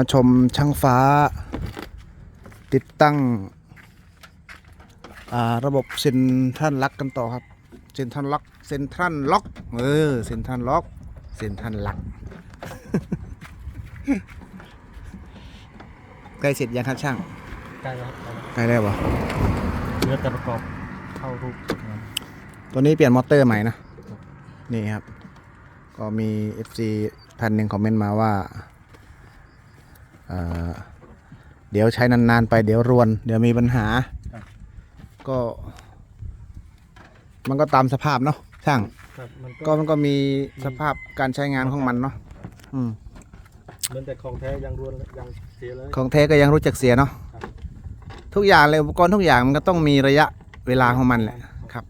มาชมช่างฟ้า ติดตั้งอ่าระบบเซ็นทรัลลักกันต่อครับเซ็นทรัลล็อกเซ็นทรัลล็อกเออเซ็นทรัลล็อกเซ็นทรัลลักใกล้เสร็จยังครับช่างใกล้แล้วครับใกล้แล้วใกล้แล้วบ่เหลือแต่ประกอบเข้ารูปงานตัวนี้เปลี่ยนมอเตอร์ใหม่นะนี่ครับ ก็มี FC ท่านหนึ่งคอมเมนต์มาว่า เอ่อเดี๋ยวใช้นานๆไปเดี๋ยวรวน เดี๋ยวมีปัญหา ก็ มันก็ตามสภาพเนาะช่างครับมันก็ก็มันก็มีสภาพการใช้งานของมันเนาะอืมเหมือนแต่ของแท้ยังรวนเลยยังเสียเลย ของแท้ก็ยังรู้จักเสียเนาะครับ ทุกอย่างเลยอุปกรณ์ทุกอย่างมันก็ต้องมีระยะเวลาของมันแหละครับ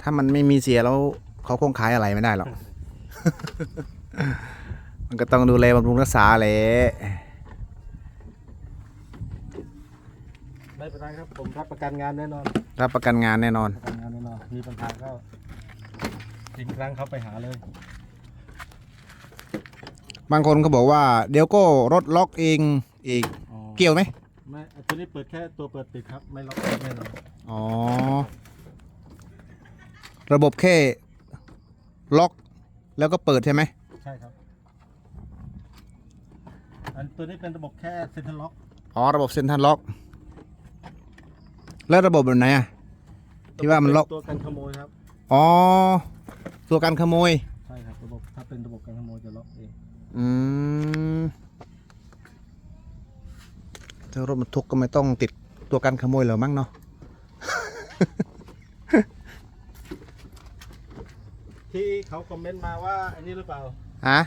ถ้ามันไม่มีเสียแล้วเขาคงขายอะไรไม่ได้หรอก มันก็ต้องดูแลบำรุงรักษาแหละ ไม่เป็นไรครับผมรับประกันงานแน่นอนรับประกันงานแน่นอน ประกันงานแน่นอนมีปัญหาก็ทิ้งครั้งเขาไปหาเลย บางคนก็บอกว่า เดี๋ยวก็รถล็อกเองอีกอ๋อเกี่ยวไหมไม่ตัวนี้เปิดแค่ตัวเปิดปิดครับ ไม่ล็อกแน่นอนอ๋อ ระบบแค่ล็อกแล้วก็เปิดใช่ไหมใช่ครับ อันตัวนี้เป็นระบบแค่เซ็นทรัลล็อก อ๋อระบบเซ็นทรัลล็อก แล้วระบบแบบไหนอะ ที่ว่ามันล็อก ตัวกันขโมยครับ อ๋อ ตัวการขโมย ใช่ครับ ระบบถ้าเป็นระบบกันขโมยจะล็อกเอง อืมถ้ารถบรรทุกก็ไม่ต้องติดตัวการขโมยหรอมั้งเนาะ ที่เขาคอมเมนต์มาว่าอันนี้หรือเปล่า ฮะ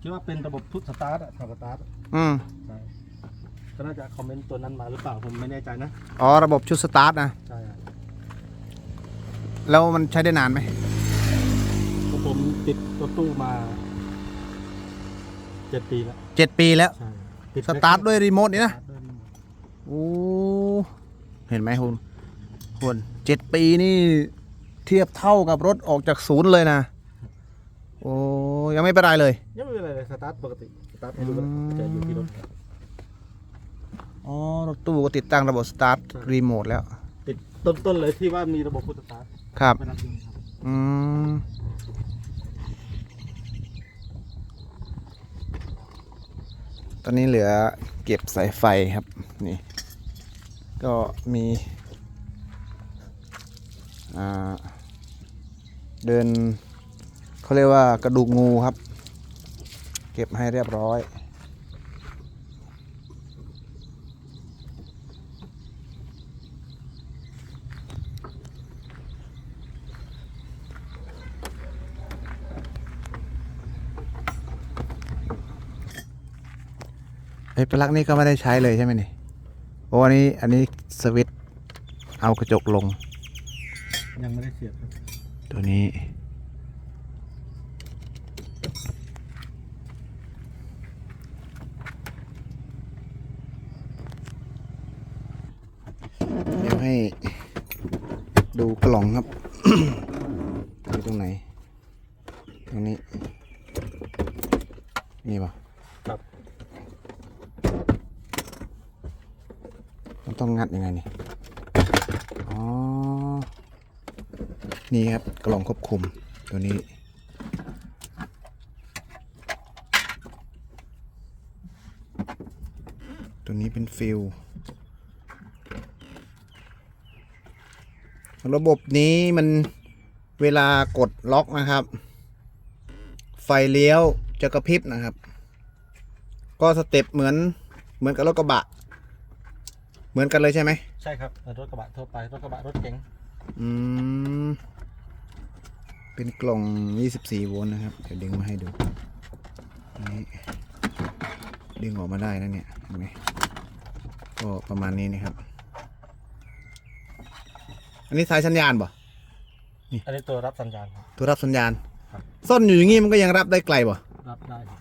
คิดว่าเป็นระบบทุกสตาร์ทอะสตาร์ทอะอืม ใช่ ก็น่าจะคอมเมนต์ตัวนั้นมาหรือเปล่าผมไม่แน่ใจนะอ๋อระบบชุดสตาร์ทนะใช่ครับแล้วมันใช้ได้นานไหมเพราะผมติดรถตู้มาเจ็ดปีแล้วเจ็ดปีแล้ว ใช่ติดสตาร์ทด้วยรีโมทนี่นะสตาร์ทด้วยรีโมทโอ้ เห็นไหมคุณคุณเจ็ดปีนี่เทียบเท่ากับรถออกจากศูนย์เลยนะ โอ้ ยังไม่เป็นไรเลย ยังไม่เป็นไรเลยสตาร์ทปกติสตาร์ทให้ดูก็อืมจะอยู่ที่รถครับ อ๋อรถตู้ก็ติดตั้งระบบสตาร์ทรีโมทแล้ว ติดต้นๆเลยที่ว่ามีระบบพุทสตาร์ทครับไม่นับยิงครับอืมตอนนี้เหลือเก็บสายไฟครับ นี่ ก็มีอ่าเดินเขาเรียกว่ากระดูกงูครับ เก็บให้เรียบร้อย ไอ้ปลั๊กนี่ก็ไม่ได้ใช้เลยใช่ไหมนี่โอ้อันนี้อันนี้สวิตช์เอากระจกลง ยังไม่ได้เสียบครับตัวนี้ เดี๋ยวให้ดูกล่องครับ อยู่ตรงไหน ตรงนี้ นี่ป่ะ ครับ มันต้องงัด ยังไงนี่ อ๋อ นี่ครับกล่องควบคุมตัวนี้ ตัวนี้เป็นฟิลระบบนี้มันเวลากดล็อกนะครับ ไฟเลี้ยวจะกระพริบนะครับ ก็สเต็ปเหมือนเหมือนกับรถกระบะ เหมือนกันเลยใช่ไหมใช่ครับรถกระบะทั่วไปรถกระบะรถเก๋งอืมเป็นกล่อง 24 โวลต์นะครับ เดี๋ยวดึงมาให้ดูนี่ดึงออกมาได้นะเนี่ยเห็นไหมก็ประมาณนี้นะครับ อันนี้สายสัญญาณบ่อันนี้ตัวรับสัญญาณครับ ตัวรับสัญญาณครับซ่อนอยู่อย่างงี้มันก็ยังรับได้ไกลบ่รับได้ครับ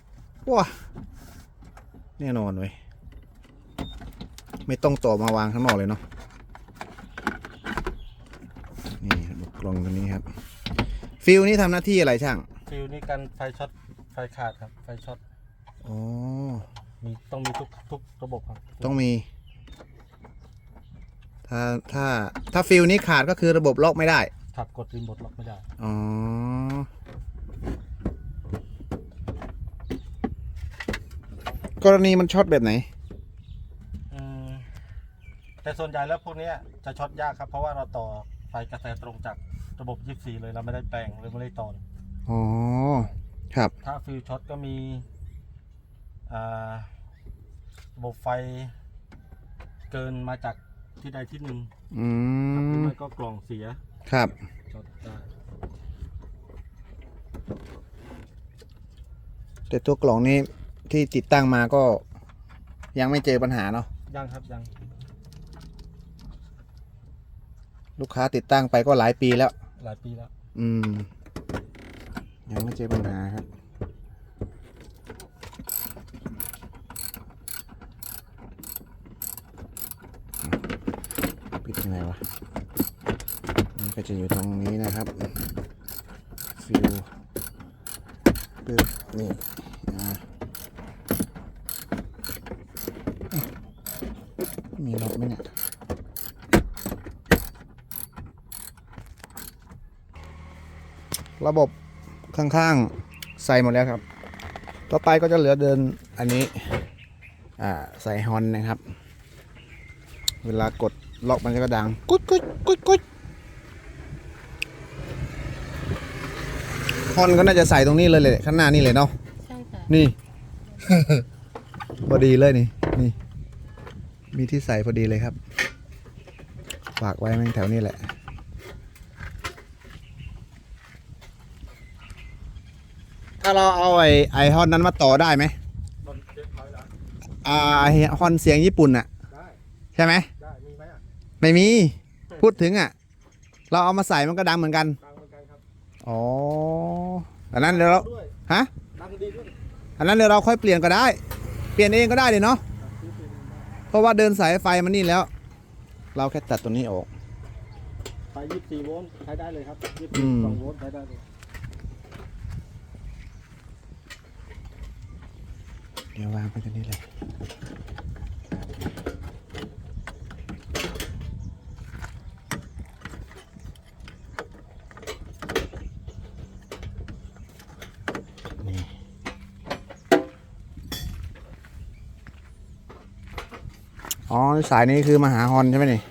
ว้าแน่นอนเว้ย ไม่ต้องต่อมาวางข้างนอกเลยเนาะนี่ครับกล่องตัวนี้ครับ ฟิลนี่ทำหน้าที่อะไรช่างฟิวนี่กันไฟช็อตไฟขาดครับ ไฟช็อตอ๋อมีต้องมีทุกทุกระบบครับต้องมี ถ้าถ้าถ้าฟิลนี้ขาดก็คือระบบล็อกไม่ได้ขับกดรีโมทล็อกไม่ได้ อ๋อ กรณีมันช็อตแบบไหนอืม แต่ส่วนใหญ่แล้วพวกเนี้ยจะช็อตยากครับ เพราะว่าเราต่อไฟกระแสตรงจากระบบ 24 เลยเราไม่ได้แปลงหรือไม่ได้ตอนอ๋อครับ ถ้าฟิลช็อตก็มีอ่าระบบไฟเกินมาจากที่ใดที่หนึ่งอืครับหรือมไม่ก็กล่องเสีย ครับช็อตได้แต่ตัวกล่องนี้ที่ติดตั้งมาก็ยังไม่เจอปัญหาเนาะยังครับยัง ลูกค้าติดตั้งไปก็หลายปีแล้ว หลายปีแล้ว อืม ยังไม่เจอปัญหาครับ ปิดยังไงวะนี่ก็จะอยู่ตรงนี้นะครับฟิวปึ๊บนี่อ่ามีล็อกไหมเนี่ย ระบบข้างๆ ใส่หมดแล้วครับ ต่อไปก็จะเหลือเดินอันนี้อ่าใส่ฮอนนะครับ เวลากดล็อกมันก็ดังกุดกุดกุดกุดฮอนก็น่าจะใส่ตรงนี้เลยเลยข้างหน้านี่เลยเนาะใช่ค่ะนี่ พอดีเลยนี่นี่ มีที่ใส่พอดีเลยครับ ฝากไว้แม่งแถวนี้แหละ ถ้าเราเอาไอ้ไอฮอนนั้นมาต่อได้ไหมบนเรียบร้อยแล้วอ่าไอฮอนเสียงญี่ปุ่นอะได้ใช่ไหมได้มีไหมอะไม่มี พูดถึงอะเราเอามาใส่มันก็ดังเหมือนกันดังเหมือนกันครับอ๋ออันนั้นเดี๋ยวเราด้วยฮะดังดีด้วยอันนั้นเดี๋ยวเราค่อยเปลี่ยนก็ได้ เปลี่ยนเองก็ได้เลยเนาะซื้อเป็นเพราะว่าเดินสายไฟมันนี่แล้ว เราแค่ตัดตัวนี้ออกไฟ24โวลต์ใช้ได้เลยครับอืม22โวลต์ใช้ได้เลย เดี๋ยววางไปตัวนี้เลยนี่อ๋อ สายนี้คือมาหาฮอนใช่ไหมนี่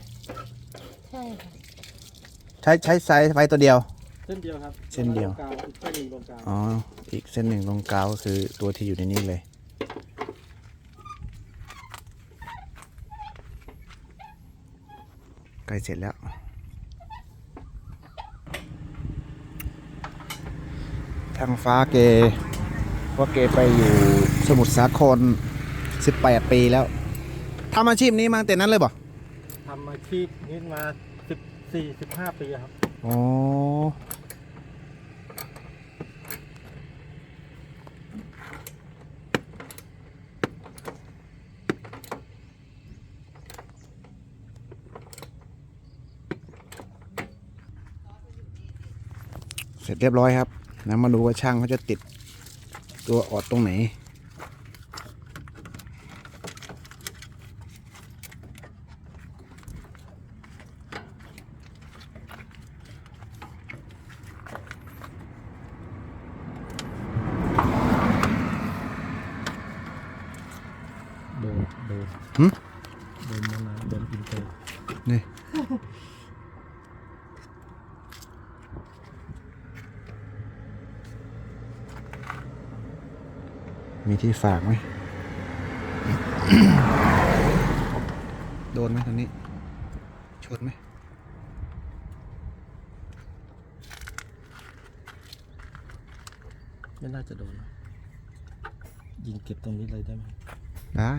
ใช่ค่ะใช้ใช้สายไฟตัวเดียว เส้นเดียวครับเส้นเดียวกาวอีกเส้นหนึ่งตรงกลางอ๋อ อีกเส้นหนึ่งตรงกลางก็คือตัวที่อยู่ในนี้เลย ใก ล้เสร็จแล้ว ทางฟ้าเกว่าเกไปอยู่สมุทรสาคร 18 ปีแล้วทำอาชีพนี้มาตั้งแต่นั้นเลยบ่ทำอาชีพนี้มา 14 15 ปีอะครับ อ๋อ เสร็จเรียบร้อยครับนะมาดูว่าช่างเขาจะติดตัวออดตรงไหน โดนโดนหึโดนมานานโดนอินเตอร์นี่ มีที่ฝากไหม โดนไหมตอนนี้ ชนไหม ไม่น่าจะโดนนะยิงเก็บตรงนี้เลยได้ไหม ได้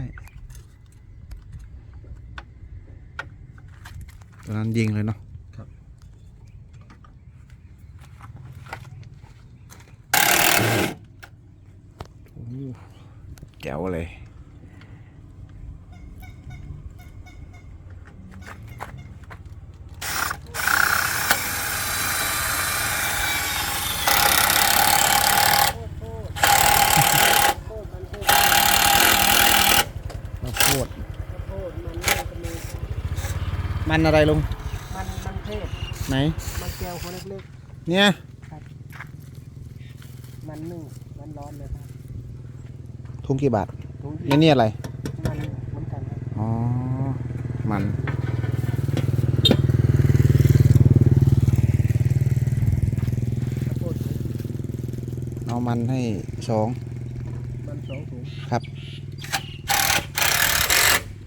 ตอนนั้นยิงเลยเนาะ ครับ แจ๋วเลย ด ข้าวโพดมันนึ่งก็มีครับ มันอะไรลุงมันมันเทศไหน มันแก้วคนเล็กเนี่ยๆมันนึ่งมันร้อนเลยครับทุงกี่บาทถุงในนี่อะไร มันเหมือนกันครับอ๋อ มัน ข้าวโพดถุงเอามันให้สองมันสองถุงครับข